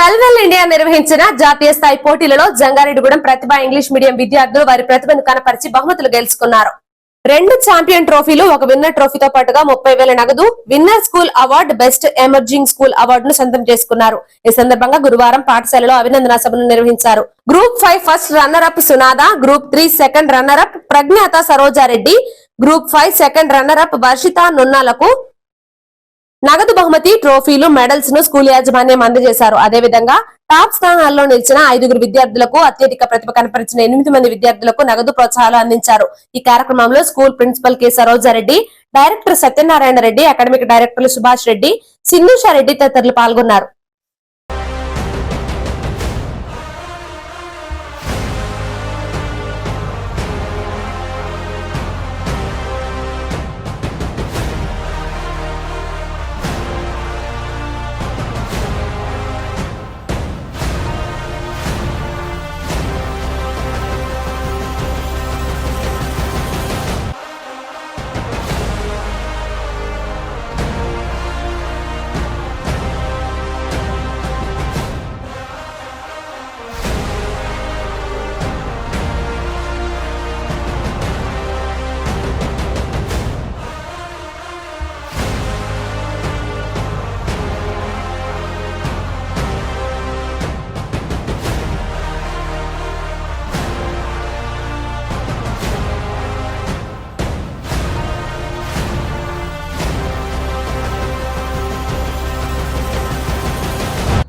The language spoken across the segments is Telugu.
పెల్వెల్ ఇండియా నిర్వహించిన జాతీయ స్థాయి పోటీలలో జంగారెడ్డిగూడెం ప్రతిభ ఇంగ్లీష్ మీడియం విద్యార్థులు వారి ప్రతిభను కనపరిచి బహుమతులు గెలుచుకున్నారు. రెండు ఛాంపియన్ ట్రోఫీలు ఒక విన్నర్ ట్రోఫీతో పాటుగా ముప్పై వేల నగదు winner school award best emerging school అవార్డును సొంతం చేసుకున్నారు. ఈ సందర్భంగా గురువారం పాఠశాలలో అభినందన సభను నిర్వహించారు. Group five first runner up Sunada group three second runner up Pragnatha Saroja Reddy group five second runner up Varshitha నున్నాలకు నగదు బహుమతి ట్రోఫీలు మెడల్స్ను స్కూల్ యాజమాన్యం అందజేశారు. అదేవిధంగా టాప్ స్థానాల్లో నిలిచిన ఐదుగురు విద్యార్థులకు అత్యధిక ప్రతిభ కనపరిచిన ఎనిమిది మంది విద్యార్థులకు నగదు ప్రోత్సాహాలు అందించారు. ఈ కార్యక్రమంలో school principal K Saroja Reddy director Satyanarayana Reddy academic directors Subhash Reddy Sindhusha Reddy తదితరులు పాల్గొన్నారు.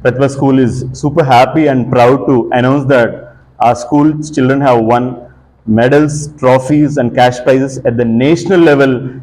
Pratibha School is super happy and proud to announce that our school's children have won medals, trophies, and cash prizes at the national level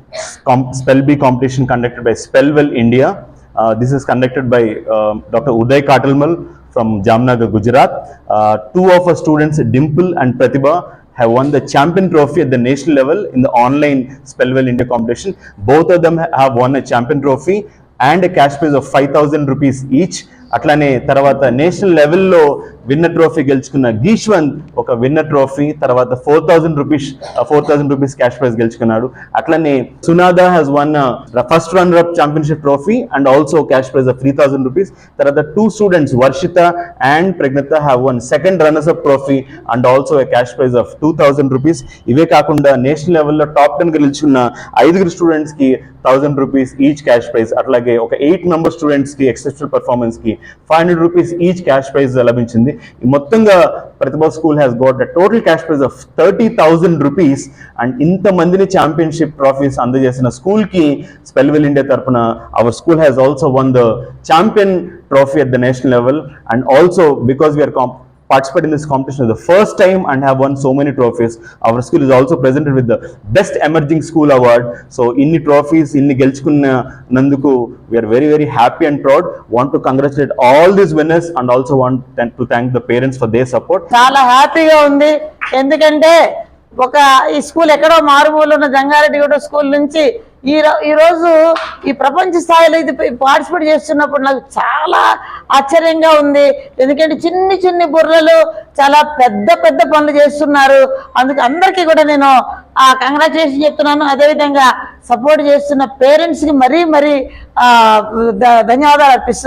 Spell Bee competition conducted by Spellwell India. Uh, this is conducted by um Dr. Uday Katalmal from Jamnagar, Gujarat. Uh, two of our students, Dimple and Pratibha, have won the champion trophy at the national level in the online Spellwell India competition. Both of them have won a champion trophy and a cash prize of 5000 rupees each. అట్లానే తర్వాత నేషనల్ లెవెల్లో విన్నర్ ట్రోఫీ గెలుచుకున్న గీష్వంత్ ఒక విన్నర్ ట్రోఫీ తర్వాత four thousand rupees four thousand rupees cash prize గెలుచుకున్నాడు. అట్లనే Sunada has won first runner up championship trophy and also cash prize of three thousand rupees తర్వాత two students Varshitha and Pragnatha have won second runners up trophy and also cash prize of two thousand rupees ఇవే కాకుండా నేషనల్ లెవెల్లో టాప్ టెన్ గెలుచుకున్న ఐదుగురు స్టూడెంట్స్కి thousand rupees each cash prize అట్లాగే ఒక ఎయిట్ మెంబర్ స్టూడెంట్స్కి exceptional పర్ఫార్మెన్స్కి five hundred rupees each cash prize లభించింది. మొత్తంగా Pratibha school has got total cash prize of thirty thousand rupees and ఇంతమందిని ఛాంపియన్షిప్ ట్రాఫీస్ అందజేసిన స్కూల్కి స్పెల్వెల్ ఇండియా తరఫున our school has also won the champion trophy at the national level and also because we are are participate in this competition for the first time and have won so many trophies our school is also presented with the best emerging school award so ఇన్ని trophies ఇన్ని గెలుచుకున్నందుకు we are very very happy and proud want to congratulate all these winners and also want thank- to thank the parents for their support చాలా హ్యాపీగా ఉంది ఎందుకంటే ఒక ఈ స్కూల్ ఎక్కడో మారుమూల ఉన్న జంగారెడ్డిగూడ స్కూల్ నుంచి ఈ రో- ఈ రోజు ఈ ప్రపంచ స్థాయిలో ఇది పార్టిసిపేట్ చేస్తున్నప్పుడు నాకు చాలా ఆశ్చర్యంగా ఉంది. ఎందుకంటే చిన్ని చిన్ని బుర్రలు చాలా పెద్ద పెద్ద పనులు చేస్తున్నారు. అందుకు అందరికీ కూడా నేను ఆ కంగ్రాచులేషన్ చెప్తున్నాను. అదేవిధంగా సపోర్ట్ చేస్తున్న పేరెంట్స్కి మరీ మరీ ఆ, ధన్యవాదాలు అర్పిస్తున్నాను